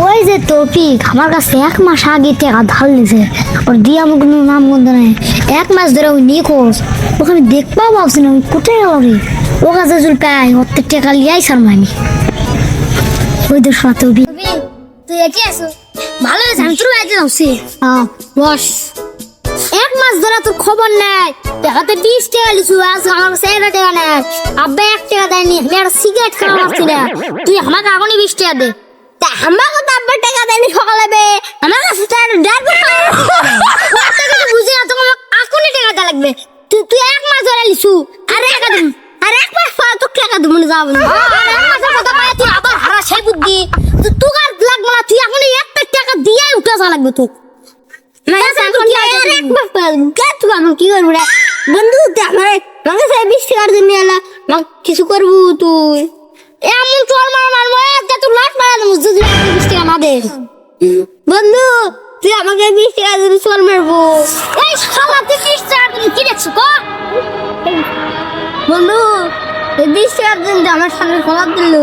ওই যে তৌফিক আমার কাছে এক মাস আগে টাকা ধার নিছে। ওর দিয়ে আমার কোনো নাম গন্ধ নাই। এক মাস ধরে ওই নিখোঁজ। ওকে আমি দেখবাও ভাবছি না কোথায় গেল রে? ও কাছে চুল পাই ওর তো টাকা লিয়াই সার মানি ওই তো তৌফিক। তুই একে আছো? ভালো তোর বাড়িতে যাচ্ছি। হ্যাঁ বস। এক মাস ধরে তোর খবর নাই। দেখাতে বিশ টাকা লিছু আজ আমার কাছে এক টাকা নেই। আব্বা এক টাকা দেয়নি আমি একটা সিগারেট খাওয়া না। তুই আমাকে এখনই বিশ টাকা দে। তো আব্বা টাকা দেয়নি সকালে বে। আমার কাছে তো বুঝি না তোমার এখনই টাকা দেওয়া লাগবে। তুই তুই এক মাস ধরে লিছু। আরে টাকা দিন আর এক মাস পর তোর টাকা দেবো না যাব না আর এক মাসের কথা পায় তুই আবার হারা সেই বুদ্ধি তুই তোর আর লাগবে না তুই এখনই একটা টাকা দিয়ে উঠে যাওয়া লাগবে তোর কি করব রে বন্ধু আমার আমাকে সাহেব বিশ টাকার জন্য এলা কিছু করব তুই এমন চল মার মারবো একটা তুই লাট মারা দেবো যদি বিশ টাকা না দে। বন্ধু তুই আমাকে বিশ টাকা দিবি চল মারবো। এই শালা তুই বিশ টাকা দিবি কি দেখছ কো? বন্ধু এই বিশ টাকার জন্য আমার সামনে খোলা দিল।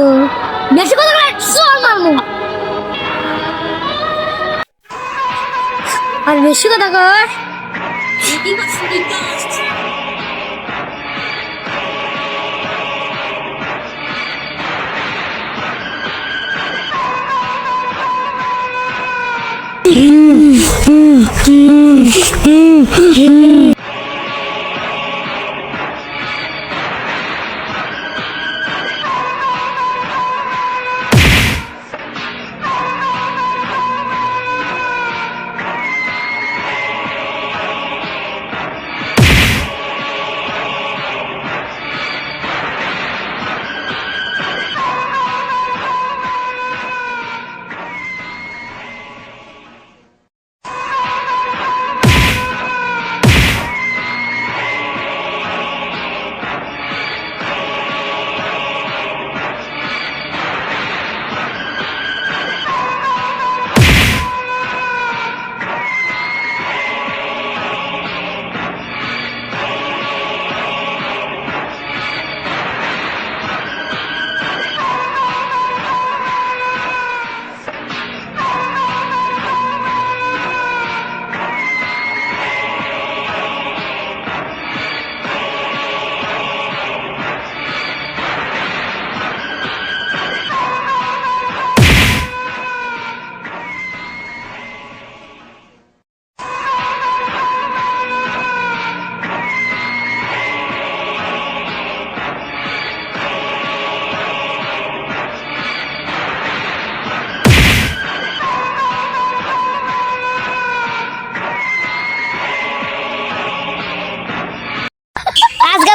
বেশি কথা বলে চল মারবো। আর বেশি কথা কর। Mm-hmm.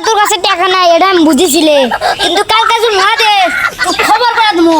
তোর কাছে টাকা নাই এটা আমি বুঝেছিলে কিন্তু কালকে দে খবর করে দেবো